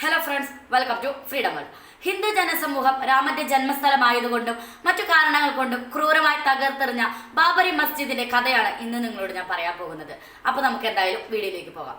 Hello friends welcome to freedom world Hindu ജനസമൂഹം രാമന്റെ ജന്മസ്ഥലമായതുകൊണ്ടും മറ്റു കാരണങ്ങൾ കൊണ്ടും ക്രൂരമായി തകർത്തെറിഞ്ഞ ബാബരി മസ്ജിദിന്റെ കഥയാണ് ഇന്ന് നിങ്ങളോട് ഞാൻ പറയാൻ പോകുന്നത്. അപ്പൊ നമുക്ക് എന്തായാലും വീഡിയോയിലേക്ക് പോകാം.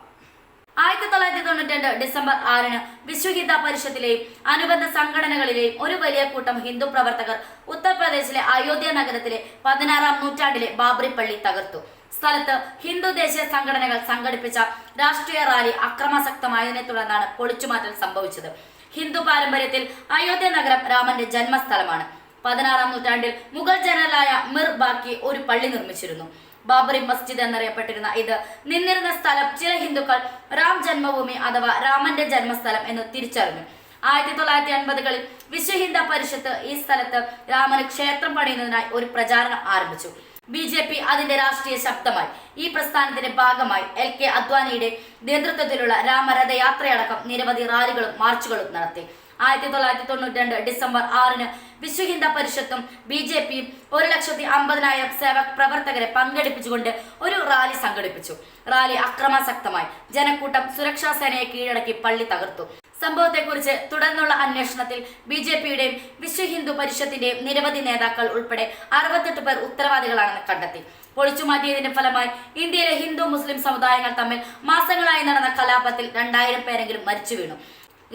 ആയിരത്തി തൊള്ളായിരത്തി തൊണ്ണൂറ്റി രണ്ട് ഡിസംബർ ആറിന് വിശ്വഹിന്ദ പരിഷത്തിലെയും അനുബന്ധ സംഘടനകളിലെയും ഒരു വലിയ കൂട്ടം ഹിന്ദു പ്രവർത്തകർ ഉത്തർപ്രദേശിലെ അയോധ്യ നഗരത്തിലെ പതിനാറാം നൂറ്റാണ്ടിലെ ബാബറി പള്ളി തകർത്തു. സ്ഥലത്ത് ഹിന്ദു ദേശീയ സംഘടനകൾ സംഘടിപ്പിച്ച രാഷ്ട്രീയ റാലി അക്രമാസക്തമായതിനെ തുടർന്നാണ് പൊളിച്ചുമാറ്റൽ സംഭവിച്ചത്. ഹിന്ദു പാരമ്പര്യത്തിൽ അയോധ്യ നഗരം രാമന്റെ ജന്മസ്ഥലമാണ്. പതിനാറാം നൂറ്റാണ്ടിൽ മുഗൾ ജനറലായ മിർ ബാക്കി ഒരു പള്ളി നിർമ്മിച്ചിരുന്നു. ബാബറി മസ്ജിദ് എന്നറിയപ്പെട്ടിരുന്ന ഇത് നിന്നിരുന്ന സ്ഥലം ചില ഹിന്ദുക്കൾ രാം ജന്മഭൂമി അഥവാ രാമന്റെ ജന്മസ്ഥലം എന്ന് തിരിച്ചറിഞ്ഞു. ആയിരത്തി തൊള്ളായിരത്തി അൻപതുകളിൽ വിശ്വ ഹിന്ദ പരിഷത്ത് ഈ സ്ഥലത്ത് രാമന് ക്ഷേത്രം പണിയുന്നതിനായി ഒരു പ്രചാരണം ആരംഭിച്ചു. ബി ജെ പി അതിന്റെ രാഷ്ട്രീയ ശക്തമായി. ഈ പ്രസ്ഥാനത്തിന്റെ ഭാഗമായി എൽ കെ അദ്വാനിയുടെ നേതൃത്വത്തിലുള്ള രാമരഥയാത്രയടക്കം നിരവധി റാലികളും മാർച്ചുകളും നടത്തി. ആയിരത്തി തൊള്ളായിരത്തി തൊണ്ണൂറ്റി രണ്ട് ഡിസംബർ ആറിന് വിശ്വ ഹിന്ദ പരിഷത്തും ബി ജെ പിയും ഒരു ലക്ഷത്തി അമ്പതിനായിരം സേവക് പ്രവർത്തകരെ പങ്കെടുപ്പിച്ചുകൊണ്ട് ഒരു റാലി സംഘടിപ്പിച്ചു. റാലി അക്രമാസക്തമായി. ജനക്കൂട്ടം സുരക്ഷാ സേനയെ കീഴടക്കി പള്ളി തകർത്തു. സംഭവത്തെക്കുറിച്ച് തുടർന്നുള്ള അന്വേഷണത്തിൽ ബി ജെ പിയുടെയും വിശ്വ ഹിന്ദു പരിഷത്തിന്റെയും നിരവധി നേതാക്കൾ ഉൾപ്പെടെ അറുപത്തെട്ട് പേർ ഉത്തരവാദികളാണെന്ന് കണ്ടെത്തി. പൊളിച്ചുമാറ്റിയതിന്റെ ഫലമായി ഇന്ത്യയിലെ ഹിന്ദു മുസ്ലിം സമുദായങ്ങൾ തമ്മിൽ മാസങ്ങളായി നടന്ന കലാപത്തിൽ രണ്ടായിരം പേരെങ്കിലും മരിച്ചു വീണു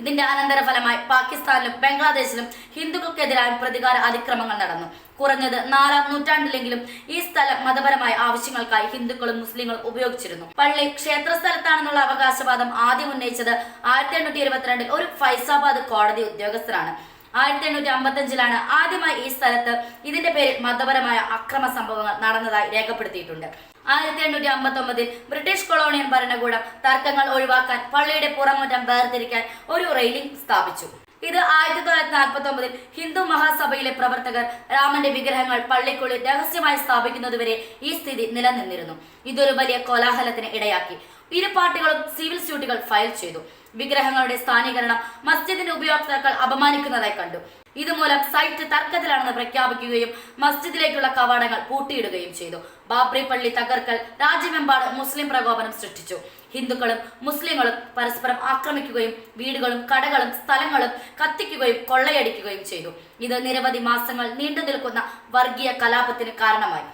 ഇതിന്റെ അനന്തരഫലമായി പാകിസ്ഥാനിലും ബംഗ്ലാദേശിലും ഹിന്ദുക്കൾക്കെതിരായ പ്രതികാര അതിക്രമങ്ങൾ നടന്നു. കുറഞ്ഞത് നാലാം നൂറ്റാണ്ടിലെങ്കിലും ഈ സ്ഥലം മതപരമായ ആവശ്യങ്ങൾക്കായി ഹിന്ദുക്കളും മുസ്ലിങ്ങളും ഉപയോഗിച്ചിരുന്നു. പള്ളി ക്ഷേത്ര സ്ഥലത്താണെന്നുള്ള അവകാശവാദം ആദ്യം ഉന്നയിച്ചത് ആയിരത്തി എണ്ണൂറ്റി ഒരു ഫൈസാബാദ് കോടതി ഉദ്യോഗസ്ഥരാണ് ആയിരത്തി എണ്ണൂറ്റി അമ്പത്തഞ്ചിലാണ് ആദ്യമായി ഈ സ്ഥലത്ത് ഇതിന്റെ പേരിൽ മതപരമായ അക്രമ സംഭവങ്ങൾ നടന്നതായി രേഖപ്പെടുത്തിയിട്ടുണ്ട്. ആയിരത്തി എണ്ണൂറ്റി അമ്പത്തി ഒമ്പതിൽ ബ്രിട്ടീഷ് കൊളോണിയൽ ഭരണകൂടം തർക്കങ്ങൾ ഒഴിവാക്കാൻ പള്ളിയുടെ പുറമുറ്റം വേർതിരിക്കാൻ ഒരു റെയിലിംഗ് സ്ഥാപിച്ചു. ഇത് ആയിരത്തി തൊള്ളായിരത്തി നാൽപ്പത്തി ഒമ്പതിൽ ഹിന്ദു മഹാസഭയിലെ പ്രവർത്തകർ രാമന്റെ വിഗ്രഹങ്ങൾ പള്ളിക്കുള്ളിൽ രഹസ്യമായി സ്ഥാപിക്കുന്നതുവരെ ഈ സ്ഥിതി നിലനിന്നിരുന്നു. ഇതൊരു വലിയ കോലാഹലത്തിന് ഇടയാക്കി. ഇരു പാർട്ടികളും സിവിൽ സ്യൂട്ടുകൾ ഫയൽ ചെയ്തു. വിഗ്രഹങ്ങളുടെ സ്ഥാനീകരണം മസ്ജിദിന്റെ ഉപയോക്താക്കൾ അപമാനിക്കുന്നതായി കണ്ടു. ഇതുമൂലം സൈറ്റ് തർക്കത്തിലാണെന്ന് പ്രഖ്യാപിക്കുകയും മസ്ജിദിലേക്കുള്ള കവാടങ്ങൾ പൂട്ടിയിടുകയും ചെയ്തു. ബാബ്രി പള്ളി തകർക്കൽ രാജ്യമെമ്പാട് മുസ്ലിം പ്രകോപനം സൃഷ്ടിച്ചു. ഹിന്ദുക്കളും മുസ്ലിങ്ങളും പരസ്പരം ആക്രമിക്കുകയും വീടുകളും കടകളും സ്ഥലങ്ങളും കത്തിക്കുകയും കൊള്ളയടിക്കുകയും ചെയ്തു. ഇത് നിരവധി മാസങ്ങൾ നീണ്ടു നിൽക്കുന്ന വർഗീയ കലാപത്തിന് കാരണമായി.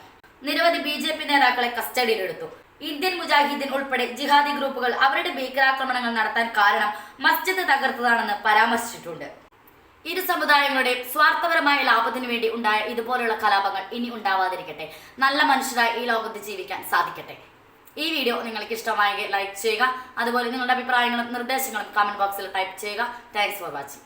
നിരവധി ബി നേതാക്കളെ കസ്റ്റഡിയിലെടുത്തു. ഇന്ത്യൻ മുജാഹിദ്ദീൻ ഉൾപ്പെടെ ജിഹാദി ഗ്രൂപ്പുകൾ അവരുടെ ഭീകരാക്രമണങ്ങൾ നടത്താൻ കാരണം മസ്ജിദ് തകർത്തതാണെന്ന് പരാമർശിച്ചിട്ടുണ്ട്. ഇരു സമുദായങ്ങളുടെ സ്വാർത്ഥപരമായ ലാഭത്തിനു വേണ്ടി ഉണ്ടായ ഇതുപോലുള്ള കലാപങ്ങൾ ഇനി ഉണ്ടാവാതിരിക്കട്ടെ. നല്ല മനുഷ്യരായി ഈ ലോകത്ത് ജീവിക്കാൻ സാധിക്കട്ടെ. ഈ വീഡിയോ നിങ്ങൾക്ക് ഇഷ്ടമായെങ്കിൽ ലൈക്ക് ചെയ്യുക. അതുപോലെ നിങ്ങളുടെ അഭിപ്രായങ്ങളും നിർദ്ദേശങ്ങളും കമന്റ് ബോക്സിൽ ടൈപ്പ് ചെയ്യുക. Thanks for watching